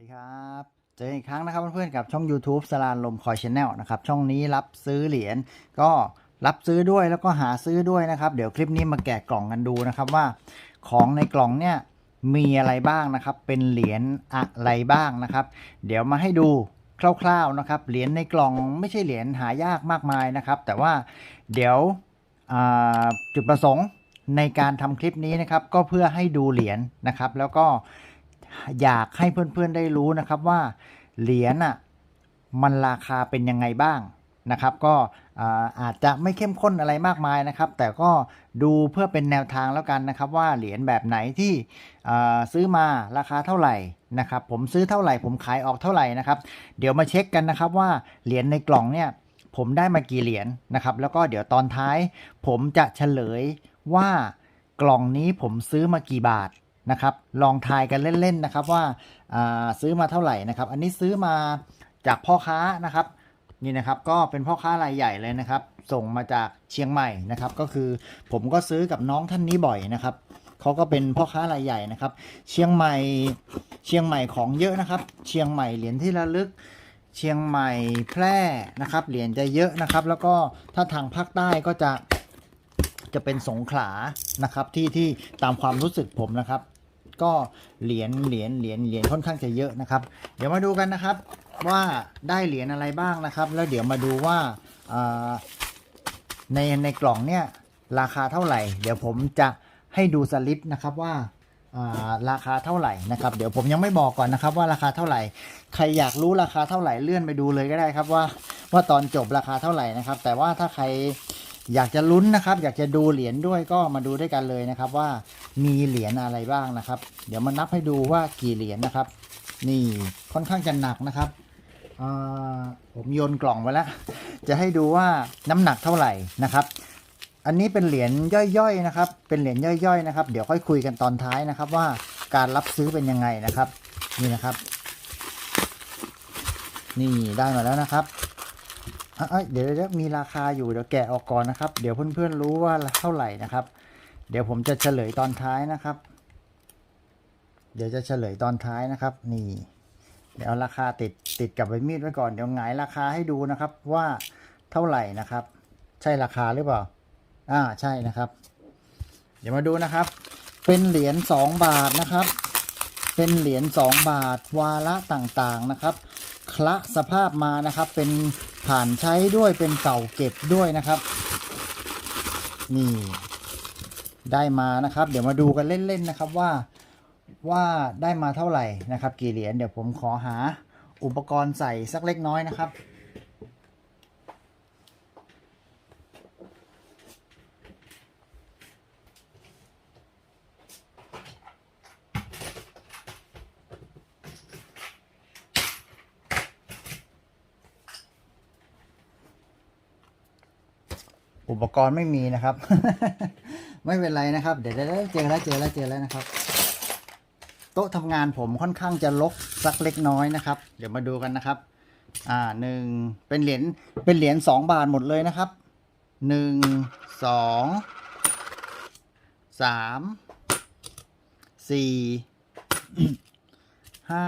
สดีครับ เจออีกครั้งนะครับเพื่อนๆกับช่อง YouTube สลานลมคอยชแนลนะครับ ช่องนี้รับซื้อเหรียญก็รับซื้อด้วยแล้วก็หาซื้อด้วยนะครับ เดี๋ยวคลิปนี้มาแกะกล่องกันดูนะครับว่า ของในกล่องเนี่ยมีอะไรบ้างนะครับ เป็นเหรียญอะไรบ้างนะครับ เดี๋ยวมาให้ดูคร่าวๆนะครับ เหรียญในกล่องไม่ใช่เหรียญหายากมากมายนะครับ แต่ว่าเดี๋ยวจุดประสงค์ในการทำคลิปนี้นะครับ ก็เพื่อให้ดูเหรียญนะครับ แล้วก็ อยากให้เพื่อนๆได้รู้นะครับว่าเหรียญอะมันราคาเป็นยังไงบ้างนะครับ ก็อาจจะไม่เข้มข้นอะไรมากมายนะครับ แต่ก็ดูเพื่อเป็นแนวทางแล้วกันนะครับ ว่าเหรียญแบบไหนที่ซื้อมาราคาเท่าไหร่นะครับ ผมซื้อเท่าไหร่ ผมขายออกเท่าไหร่นะครับ เดี๋ยวมาเช็คกันนะครับว่าเหรียญในกล่องเนี่ยผมได้มากี่เหรียญนะครับ แล้วก็เดี๋ยวตอนท้าย ผมจะเฉลยว่ากล่องนี้ผมซื้อมากี่บาท นะครับ ลองทายกันเล่นๆนะครับว่าอ่าซื้อมาเท่าไหร่นะครับ อันนี้ซื้อมาจากพ่อค้านะครับนี่นะครับก็เป็นพ่อค้ารายใหญ่เลยนะครับ ส่งมาจากเชียงใหม่นะครับ ก็คือผมก็ซื้อกับน้องท่านนี้บ่อยนะครับเขาก็เป็นพ่อค้ารายใหญ่นะครับ เชียงใหม่เชียงใหม่ของเยอะนะครับ เชียงใหม่เหรียญที่ระลึก เชียงใหม่แพร่นะครับ เหรียญจะเยอะนะครับ แล้วก็ถ้าทางภาคใต้ก็จะจะเป็นสงขลานะครับที่ที่ตามความรู้สึกผมนะครับ ก็เหรียญเหรียญเหรียญเหรียญค่อนข้างจะเยอะนะครับ เดี๋ยวมาดูกันนะครับว่าได้เหรียญอะไรบ้างนะครับ แล้วเดี๋ยวมาดูว่าในในกล่องเนี่ยราคาเท่าไหร่ เดี๋ยวผมจะให้ดูสลิปนะครับว่าราคาเท่าไหร่นะครับ เดี๋ยวผมยังไม่บอกก่อนนะครับ ว่าราคาเท่าไหร่ ใครอยากรู้ราคาเท่าไหร่เลื่อนไปดูเลยก็ได้ครับว่าว่าตอนจบราคาเท่าไหร่นะครับ แต่ว่าถ้าใคร อยากจะลุ้นนะครับ อยากจะดูเหรียญด้วยก็มาดูด้วยกันเลยนะครับว่ามีเหรียญอะไรบ้างนะครับ เดี๋ยวมานับให้ดูว่ากี่เหรียญนะครับ นี่ค่อนข้างจะหนักนะครับผมโยนกล่องไว้แล้ว จะให้ดูว่าน้ำหนักเท่าไหร่นะครับ อันนี้เป็นเหรียญย่อยๆนะครับ เป็นเหรียญย่อยๆนะครับ เดี๋ยวค่อยคุยกันตอนท้ายนะครับ ว่าการรับซื้อเป็นยังไงนะครับ นี่นะครับ นี่ได้มาแล้วนะครับ เอ้ยเดี๋ยวเดี๋ยวมีราคาอยู่เดี๋ยวแกะออกก่อนนะครับ เดี๋ยวเพื่อนๆรู้ว่าเท่าไหร่นะครับ เดี๋ยวผมจะเฉลยตอนท้ายนะครับ เดี๋ยวจะเฉลยตอนท้ายนะครับ นี่ เดี๋ยวราคาติดติดกับใบมีดไว้ก่อนเดี๋ยวหงายราคาให้ดูนะครับว่าเท่าไหร่นะครับ ใช่ราคาหรือเปล่าอ่าใช่นะครับ เดี๋ยวมาดูนะครับ เป็นเหรียญสองบาทนะครับ เป็นเหรียญสองบาทวาระต่างๆนะครับคละสภาพมานะครับเป็นผ่านใช้ด้วยเป็นเก่าเก็บด้วยนะครับ นี่ได้มานะครับ เดี๋ยวมาดูกันเล่นๆนะครับว่าว่าได้มาเท่าไหร่นะครับ กี่เหรียญเดี๋ยวผมขอหาอุปกรณ์ใส่สักเล็กน้อยนะครับ อุปกรณ์ไม่มีนะครับ ไม่เป็นไรนะครับ เดี๋ยวเดี๋ยวเจอแล้วเจอแล้วเจอแล้วนะครับ โต๊ะทำงานผมค่อนข้างจะลกสักเล็กน้อยนะครับ เดี๋ยวมาดูกันนะครับ อ่าหนึ่งเป็นเหรียญเป็นเหรียญสองบาทหมดเลยนะครับหนึ่งสองสามสี่ห้า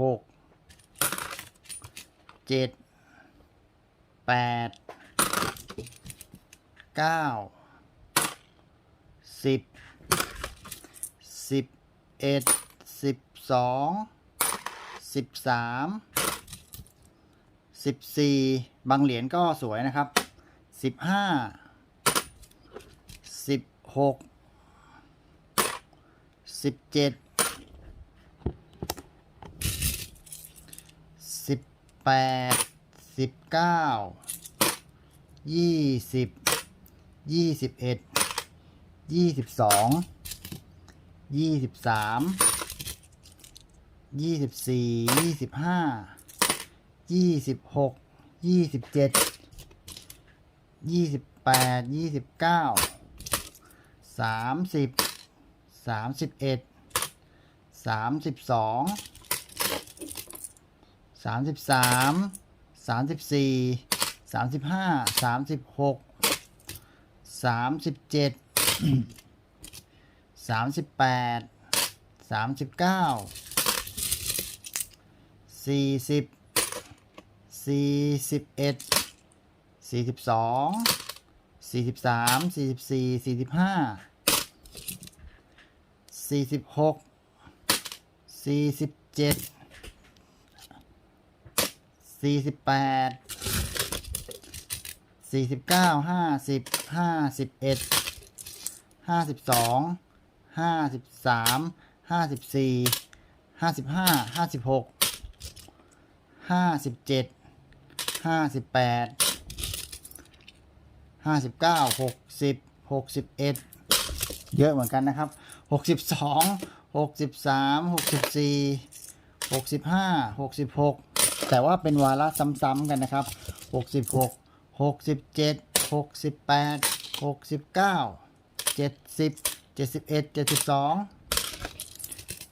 หกเจ็ดแปด เก้าสิบสิบเอ็ดสิบสองสิบสามสิบสี่บางเหรียญก็สวยนะครับสิบห้าสิบหกสิบเจ็ดสิบแปดสิบเก้ายี่สิบ ยี่สิบเอ็ดยี่สิบสองยี่สิบสามยี่สิบสี่ยี่สิบห้ายี่สิบหกยี่สิบเจ็ดยี่สิบแปดยี่สิบเก้าสามสิบสามสิบเอ็ดสามสิบสองสามสิบสามสามสิบสี่สามสิบห้าสามสิบหก สามสิบเจ็ดสามสิบแปดสามสิบเก้าสี่สิบสี่สิบเอ็ดสี่สิบสองสี่สิบสามสี่สิบสี่สี่สิบห้าสี่สิบหกสี่สิบเจ็ดสี่สิบแปด สี่สิบเก้าห้าสิบห้าสิบเอ็ดห้าสิบสองห้าสิบสามห้าสิบสี่ห้าสิบห้าห้าสิบหกห้าสิบเจ็ดห้าสิบแปดห้าสิบเก้าหกสิบหกสิบเอ็ดเยอะเหมือนกันนะครับหกสิบสองหกสิบสามหกสิบสี่หกสิบห้าหกสิบหกแต่ว่าเป็นวาระซ้ำๆกันนะครับหกสิบหก หกสิบเจ็ดหกสิบแปดหกสิบเก้าเจ็ดสิบเจ็ดสิบเอ็ดเจ็ดสิบสอง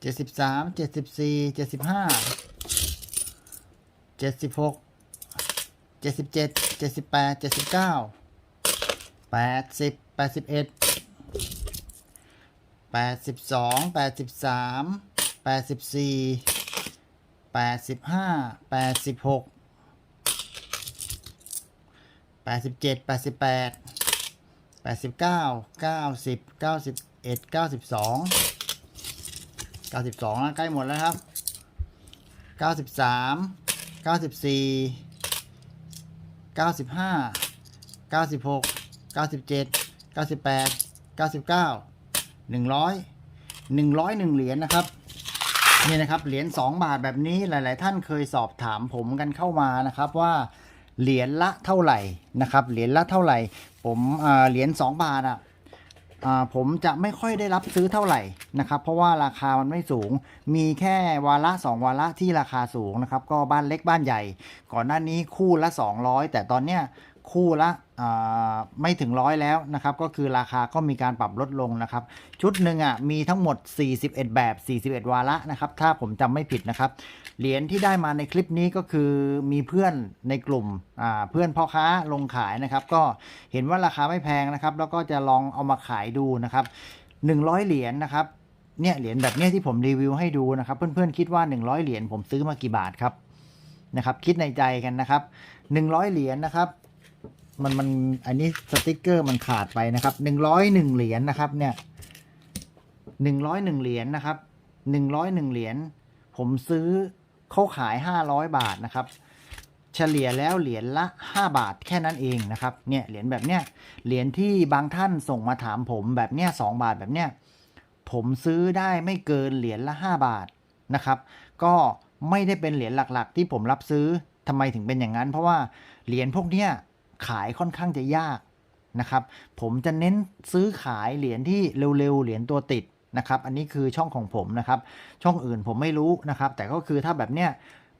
เจ็ดสิบสามเจ็ดสิบสี่เจ็ดสิบห้าเจ็ดสิบหกเจ็ดสิบเจ็ดเจ็ดสิบแปดเจ็ดสิบเก้าแปดสิบแปดสิบเอ็ดแปดสิบสองแปดสิบสามแปดสิบสี่แปดสิบห้าแปดสิบหก สิบเจ็ดแปดสิบแปดแปดสิบเก้าเก้าสิบเก้าสิบเอ็ดเก้าสิบสองเก้าสิบสองใกล้หมดแล้วครับเก้าสิบสามเก้าสิบสี่เก้าสิบห้าเก้าสิบหกเก้าสิบเจ็ดเก้าสิบแปดเก้าสิบเก้าหนึ่งร้อยหนึ่งร้อยหนึ่งเหรียญนะครับนี่นะครับเหรียญ2บาทแบบนี้หลาย ๆ ท่านเคยสอบถามผมกันเข้ามานะครับว่า เหรียญละเท่าไหร่นะครับ เหรียญละเท่าไหร่ ผมเหรียญ2บาทอะผมจะไม่ค่อยได้รับซื้อเท่าไหร่นะครับ เพราะว่าราคามันไม่สูง มีแค่วาระ 2 วาระที่ราคาสูงนะครับ ก็บ้านเล็กบ้านใหญ่ ก่อนหน้านี้คู่ละ 200 แต่ตอนเนี้ย คู่ละไม่ถึงร้อยแล้วนะครับ ก็คือราคาก็มีการปรับลดลงนะครับ ชุดหนึ่งอะมีทั้งหมด 41 แบบ 41 วาระนะครับ ถ้าผมจำไม่ผิดนะครับ เหรียญที่ได้มาในคลิปนี้ก็คือมีเพื่อนในกลุ่มเพื่อนพ่อค้าลงขายนะครับ ก็เห็นว่าราคาไม่แพงนะครับ แล้วก็จะลองเอามาขายดูนะครับ 100 เหรียญนะครับเนี่ยเหรียญแบบเนี้ยที่ผมรีวิวให้ดูนะครับ เพื่อนๆคิดว่า 100 เหรียญผมซื้อมากี่บาทครับนะครับ คิดในใจกันนะครับ 100 เหรียญนะครับ มันมันอันนี้สติกเกอร์มันขาดไปนะครับหนึ่งร้อยหนึ่งเหรียญนะครับเนี่ยหนึ่งร้อยหนึ่งเหรียญนะครับหนึ่งร้อยหนึ่งเหรียญผมซื้อเขาขายห้าร้อยบาทนะครับ เฉลี่ยแล้วเหรียญละห้าบาทแค่นั้นเองนะครับเนี่ยเหรียญแบบเนี้ยเหรียญที่บางท่านส่งมาถามผมแบบเนี้ยสองบาทแบบเนี้ยผมซื้อได้ไม่เกินเหรียญละห้าบาทนะครับ ก็ไม่ได้เป็นเหรียญหลักๆ ที่ผมรับซื้อทำไมถึงเป็นอย่างนั้น เพราะว่าเหรียญพวกเนี้ย ขายค่อนข้างจะยากนะครับ ผมจะเน้นซื้อขายเหรียญที่เร็วๆ เหรียญตัวติดนะครับ อันนี้คือช่องของผมนะครับ ช่องอื่นผมไม่รู้นะครับ แต่ก็คือถ้าแบบเนี้ย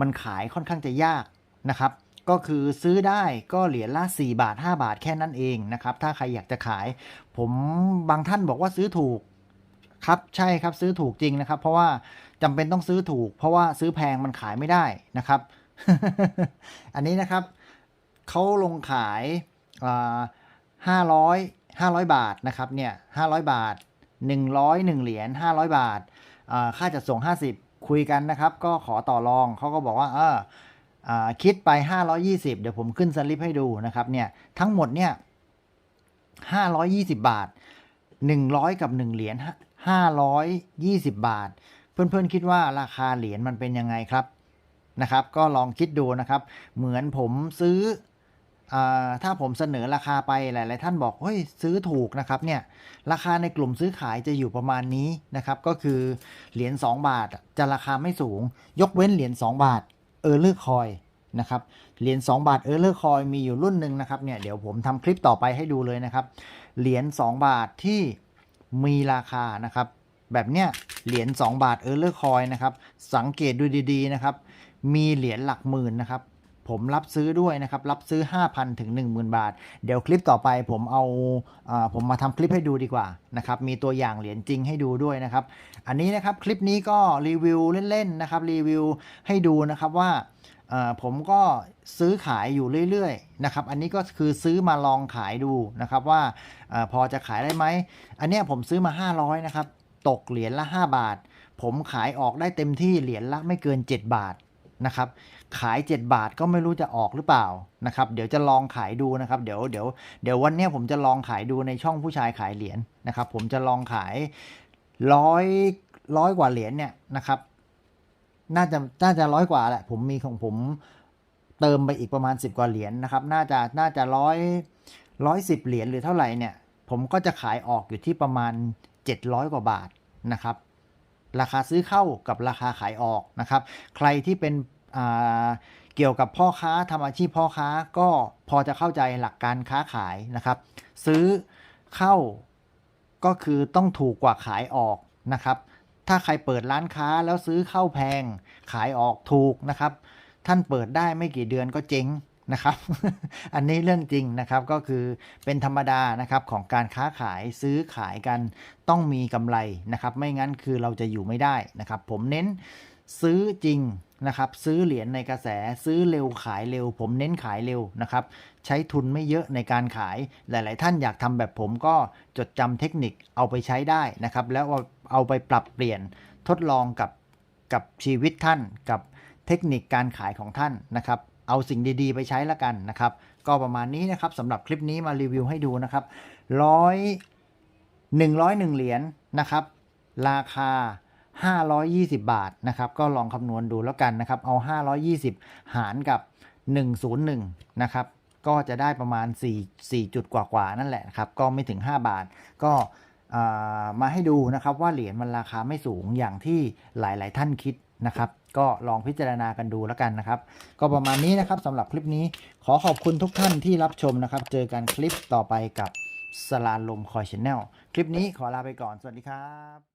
มันขายค่อนข้างจะยากนะครับ ก็คือซื้อได้ก็เหรียญละ4บาท 5 บาทแค่นั้นเองนะครับ ถ้าใครอยากจะขาย ผมบางท่านบอกว่าซื้อถูกครับใช่ครับซื้อถูกจริงนะครับ เพราะว่าจำเป็นต้องซื้อถูก เพราะว่าซื้อแพงมันขายไม่ได้นะครับ อันนี้นะครับ เขาลงขายห้าร้อยห้าร้อยบาทนะครับเนี่ยห้าร้อยบาทหนึ่งร้อยหนึ่งเหรียญห้าร้อยบาทค่าจัดส่งห้าสิบคุยกันนะครับ ก็ขอต่อรองเขาก็บอกว่าเออคิดไป 520 เดี๋ยวผมขึ้นสลิปให้ดูนะครับเนี่ยทั้งหมดเนี่ย520 บาท 100 กับ 1 เหรียญ520 บาท เพื่อนๆคิดว่าราคาเหรียญมันเป็นยังไงครับนะครับ ก็ลองคิดดูนะครับ เหมือนผมซื้อ ถ้าผมเสนอราคาไปหลาย ๆ ท่านบอกเฮ้ยซื้อถูกนะครับเนี่ยราคาในกลุ่มซื้อขายจะอยู่ประมาณนี้นะครับ ก็คือเหรียญ2บาทจะราคาไม่สูง ยกเว้นเหรียญ2บาทเออร์เลอร์คอยนะครับเหรียญ2บาทเออร์เลอร์คอยมีอยู่รุ่นหนึ่งนะครับเนี่ยเดี๋ยวผมทำคลิปต่อไปให้ดูเลยนะครับ เหรียญ2บาทที่มีราคานะครับ แบบเนี้ยเหรียญ2บาทเออร์เลอร์คอยนะครับ สังเกตดูดี ๆ นะครับ มีเหรียญหลักหมื่นนะครับ ผมรับซื้อด้วยนะครับ รับซื้อ 5,000 ถึง 10,000 บาท เดี๋ยวคลิปต่อไปผมเอาอาผมมาทำคลิปให้ดูดีกว่านะครับ มีตัวอย่างเหรียญจริงให้ดูด้วยนะครับ อันนี้นะครับคลิปนี้ก็รีวิวเล่นๆนะครับรีวิวให้ดูนะครับว่าผมก็ซื้อขายอยู่เรื่อยๆนะครับ อันนี้ก็คือซื้อมาลองขายดูนะครับว่าอพอจะขายได้ไหม อันนี้ผมซื้อมา 500 นะครับ ตกเหรียญละ 5 บาท ผมขายออกได้เต็มที่เหรียญละไม่เกิน 7 บาท นะครับ ขาย 7 บาทก็ไม่รู้จะออกหรือเปล่านะครับ เดี๋ยวจะลองขายดูนะครับ เดี๋ยวเดี๋ยวเดี๋ยววันนี้ผมจะลองขายดูในช่องผู้ชายขายเหรียญนะครับ ผมจะลองขายร้อยร้อยกว่าเหรียญเนี่ยนะครับ น่าจะน่าจะร้อยกว่าแหละ ผมมีของผมเติมไปอีกประมาณ 10 กว่าเหรียญนะครับ น่าจะน่าจะร้อยร้อยสิบเหรียญหรือเท่าไหร่เนี่ย ผมก็จะขายออกอยู่ที่ประมาณ 700 กว่าบาทนะครับ ราคาซื้อเข้ากับราคาขายออกนะครับ ใครที่เป็นเกี่ยวกับพ่อค้าทำอาชีพพ่อค้าก็พอจะเข้าใจหลักการค้าขายนะครับ ซื้อเข้าก็คือต้องถูกกว่าขายออกนะครับ ถ้าใครเปิดร้านค้าแล้วซื้อเข้าแพงขายออกถูกนะครับ ท่านเปิดได้ไม่กี่เดือนก็เจ๊ง นะครับ อันนี้เรื่องจริงนะครับก็คือเป็นธรรมดานะครับของการค้าขายซื้อขายกันต้องมีกำไรนะครับ ไม่งั้นคือเราจะอยู่ไม่ได้นะครับ ผมเน้นซื้อจริงนะครับ ซื้อเหรียญในกระแสซื้อเร็วขายเร็ว ผมเน้นขายเร็วนะครับ ใช้ทุนไม่เยอะในการขายหลาย ๆ ท่านอยากทำแบบผมก็จดจำเทคนิคเอาไปใช้ได้นะครับ แล้วเอาเอาไปปรับเปลี่ยนทดลองกับกับชีวิตท่านกับเทคนิคการขายของท่านนะครับ เอาสิ่งดีๆ ไปใช้แล้วกันนะครับ ก็ประมาณนี้นะครับสำหรับคลิปนี้มารีวิวให้ดูนะครับร้อยหนึ่งร้อยหนึ่งเหรียญนะครับ ราคา 520 บาทนะครับ ก็ลองคำนวณดูแล้วกันนะครับ เอา 520 หารกับ 101 นะครับ ก็จะได้ประมาณ 4 4 จุดกว่าๆนั่นแหละครับ ก็ไม่ถึง 5 บาท ก็มาให้ดูนะครับว่าเหรียญมันราคาไม่สูงอย่างที่หลาย ๆ ท่านคิดนะครับ ก็ลองพิจารณากันดูแล้วกันนะครับ ก็ประมาณนี้นะครับสำหรับคลิปนี้ขอขอบคุณทุกท่านที่รับชมนะครับ เจอกันคลิปต่อไปกับสลานลมคอยชแนลคลิปนี้ขอลาไปก่อนสวัสดีครับ